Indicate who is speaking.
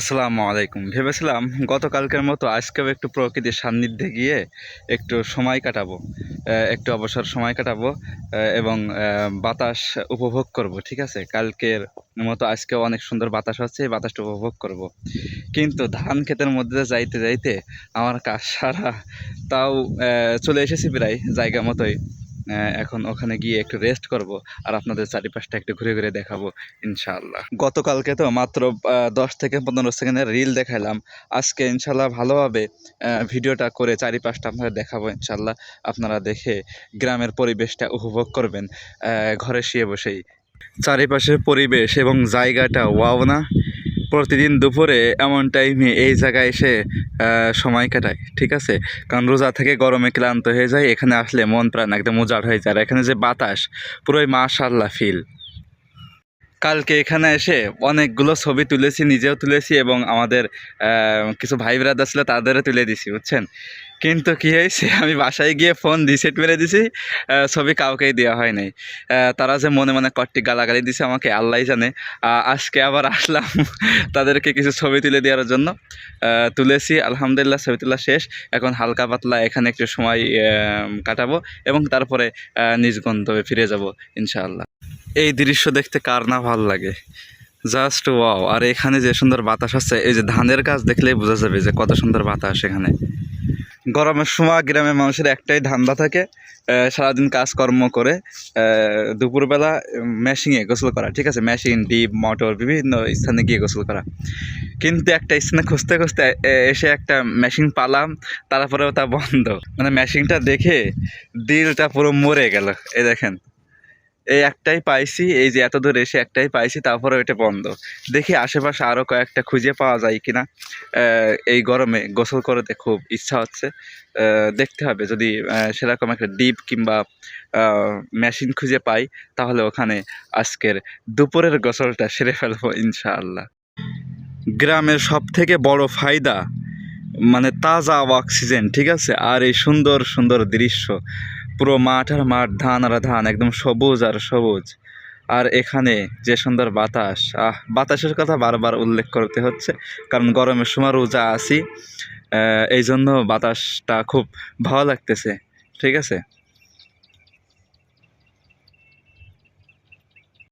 Speaker 1: আসসালামু আলাইকুম। ভেবেছিলাম গতকালকের মতো আজকেও একটু প্রকৃতির সান্নিধ্যে গিয়ে একটু সময় কাটাবো একটু অবসর সময় কাটাবো এবং বাতাস উপভোগ করব, ঠিক আছে? কালকের মতো আজকেও অনেক সুন্দর বাতাস হচ্ছে, এই বাতাসটা উপভোগ করব। কিন্তু ধান ক্ষেতের মধ্যে যাইতে যাইতে আমার কাজ সারা তাও চলে এসেছি প্রায় জায়গা মতোই। এখন ওখানে গিয়ে একটু রেস্ট করব আর আপনাদের চারিপাশটা একটু ঘুরে ঘুরে দেখাবো, ইনশাআল্লাহ। গতকালকে তো মাত্র দশ থেকে পনেরো সেকেন্ডের রিল দেখাইলাম। আজকে ইনশাল্লাহ ভালোভাবে ভিডিওটা করে চারিপাশটা আপনাদের দেখাবো ইনশাল্লাহ আপনারা দেখে গ্রামের পরিবেশটা উপভোগ করবেন ঘরে শুয়ে বসেই। চারিপাশের পরিবেশ এবং জায়গাটা ওয়াও না। প্রতিদিন দুপুরে এমন টাইমে এই জায়গায় এসে সময় কাটায়, ঠিক আছে? কারণ রোজা থেকে গরমে ক্লান্ত হয়ে যায়, এখানে আসলে মন প্রাণ একদম উজাড় হয়ে যায়। আর এখানে যে বাতাস, পুরোই মাশাল্লাহ ফিল কালকে এখানে এসে অনেকগুলো ছবি তুলেছি, নিজেও তুলেছি এবং আমাদের কিছু ভাই ব্রাদার ছিল তাদেরও তুলে দিছি, বুঝছেন? কিন্তু কি হয়েছে? আমি বাসায় গিয়ে ফোন রিসেট মেরে দিছি ছবি কাউকেই দেওয়া হয় নাই। তারা যে মনে মনে কট্টি গালাগালি দিছে আমাকে আল্লাহ জানে। আজকে আবার আসলাম তাদেরকে কিছু ছবি তুলে দেওয়ার জন্য। তুলেছি, আলহামদুলিল্লাহ ছবি তোলা শেষ। এখন হালকা পাতলা এখানে একটু সময় কাটাবো এবং তারপরে নিজ গন্তব্যে ফিরে যাব, ইনশাআল্লাহ। এই দৃশ্য দেখতে কার না ভালো লাগে? জাস্ট ওয়াও আর এখানে যে সুন্দর বাতাস আছে এই যে ধানের গাছ দেখলেই বোঝা যাবে যে কত সুন্দর বাতাস এখানে। গরমের সময় গ্রামের মানুষের একটাই ধান্দা থাকে সারাদিন কাজকর্ম করে দুপুরবেলা মেশিনে গোসল করা, ঠিক আছে? মেশিন ডিপ, মোটর, বিভিন্ন স্থানে গিয়ে গোসল করা। কিন্তু একটা স্থানে খুঁজতে খুঁজতে এসে একটা মেশিন পালাম, তারপরেও তা বন্ধ। মানে মেশিনটা দেখে দিলটা পুরো মরে গেল, এ দেখেন। এই একটাই পাইছি, এই যে এত দূর এসে একটাই পাইছি তারপরে এটা বন্ধ। দেখি আশেপাশে আরও কয়েকটা খুঁজে পাওয়া যায় কিনা। এই গরমে গোসল করতে খুব ইচ্ছা হচ্ছে। দেখতে হবে, যদি সেরকম একটা ডিপ কিংবা মেশিন খুঁজে পাই, তাহলে ওখানে আজকের দুপুরের গোসলটা সেরে ফেলব ইনশাআল্লাহ। গ্রামের সব থেকে বড় ফায়দা মানে তাজা অক্সিজেন, ঠিক আছে? আর এই সুন্দর সুন্দর দৃশ্য পুরো মাঠ আর মাঠ, ধান আর ধান, একদম সবুজ আর সবুজ। আর এখানে যে সুন্দর বাতাস, আহ, বাতাসের কথা বারবার উল্লেখ করতে হচ্ছে, কারণ গরমের সময় রোজা আসি এই জন্য বাতাসটা খুব ভালো লাগতেছে, ঠিক আছে?